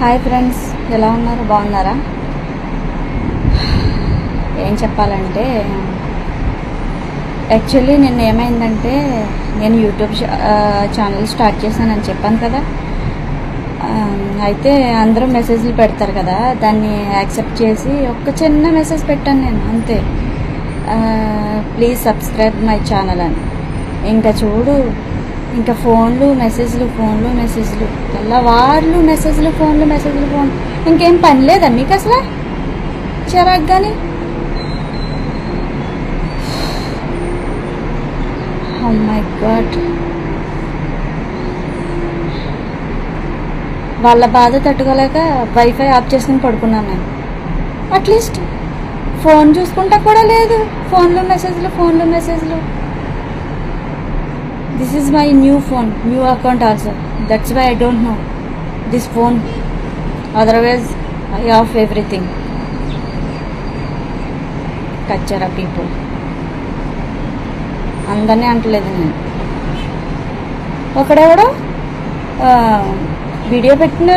Hi friends ఎలా ఉన్నారు? బాగున్నారా? ఏం చెప్పాలంటే యాక్చువల్లీ నిన్న ఏమైందంటే నేను యూట్యూబ్ ఛానల్ స్టార్ట్ చేశానని చెప్పాను కదా. అయితే అందరూ మెసేజ్లు పెడతారు కదా దాన్ని యాక్సెప్ట్ చేసి ఒక చిన్న మెసేజ్ పెట్టాను నేను అంతే. ప్లీజ్ సబ్స్క్రైబ్ మై ఛానల్ అని. ఇంకా చూడు ఇంకా ఫోన్లు మెసేజ్లు ఫోన్లు మెసేజ్లు. తెల్లవార్లు మెసేజ్లు ఫోన్లు మెసేజ్లు ఫోన్ ఇంకేం పని లేదా మీకు అసలు? చిరాకు కానీ మై గాడ్ వాళ్ళ బాధ తట్టుకోలేక వైఫై ఆఫ్ చేసుకుని పడుకున్నాను నేను. అట్లీస్ట్ ఫోన్ చూసుకుంటా కూడా లేదు. ఫోన్లో మెసేజ్లు ఫోన్లో మెసేజ్లు. This is my new phone new account also that's why I don't know this phone otherwise I off everything కచ్చరా people అందరినీ అంటలేదు నేను. ఒకడెవడో వీడియో పెట్టిన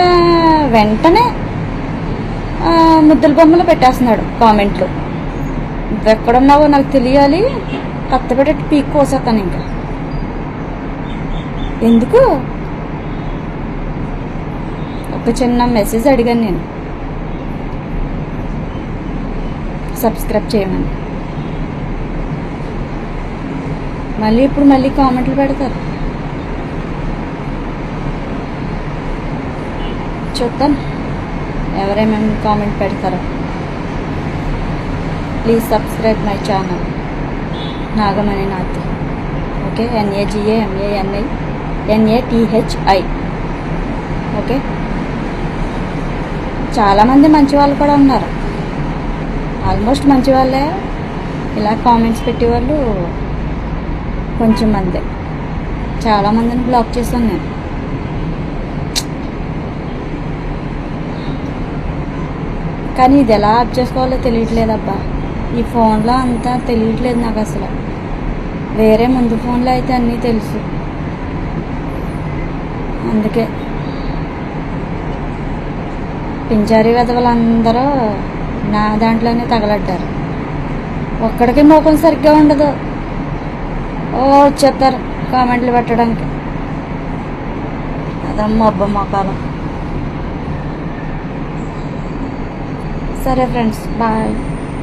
వెంటనే ముద్దల ముద్దుల బొమ్మలు పెట్టేస్తున్నాడు కామెంట్లు. ఎక్కడున్నావో నాకు తెలియాలి. కత్తపెట్టి పీక్ కోసేస్తాను ఇంకా. ఎందుకు? ఒక చిన్న మెసేజ్ అడిగాను నేను. సబ్స్క్రైబ్ చేయమని. మళ్ళీ ఇప్పుడు మళ్ళీ కామెంట్లు పెడతారు. చూద్దాం. ఎవరేమేమి కామెంట్ పెడతారో. Please subscribe my channel Nagamani Nath. Okay N A G A M A N I N A T H I okay చాలామంది మంచి వాళ్ళు కూడా ఉన్నారు. ఆల్మోస్ట్ మంచి వాళ్ళే ఇలా కామెంట్స్ పెట్టేవాళ్ళు కొంచెం మందే చాలామందిని బ్లాక్ చేశాను నేను. కానీ ఇది ఎలా ఆఫ్ చేసుకోవాలో తెలియట్లేదబ్బా. ఈ ఫోన్లో అంతా తెలియట్లేదు నాకు అసలు. వేరే ముందు ఫోన్లో అయితే అన్నీ తెలుసు. అందుకే. పింజారీ విధవలందరూ నా దాంట్లోనే తగలడ్డారు. ఒక్కడికి మోకం సరిగ్గా ఉండదు. ఓ వచ్చేస్తారు కామెంట్లు పెట్టడానికి. అదమ్మ అబ్బ మోకాలం. సరే ఫ్రెండ్స్ బాయ్.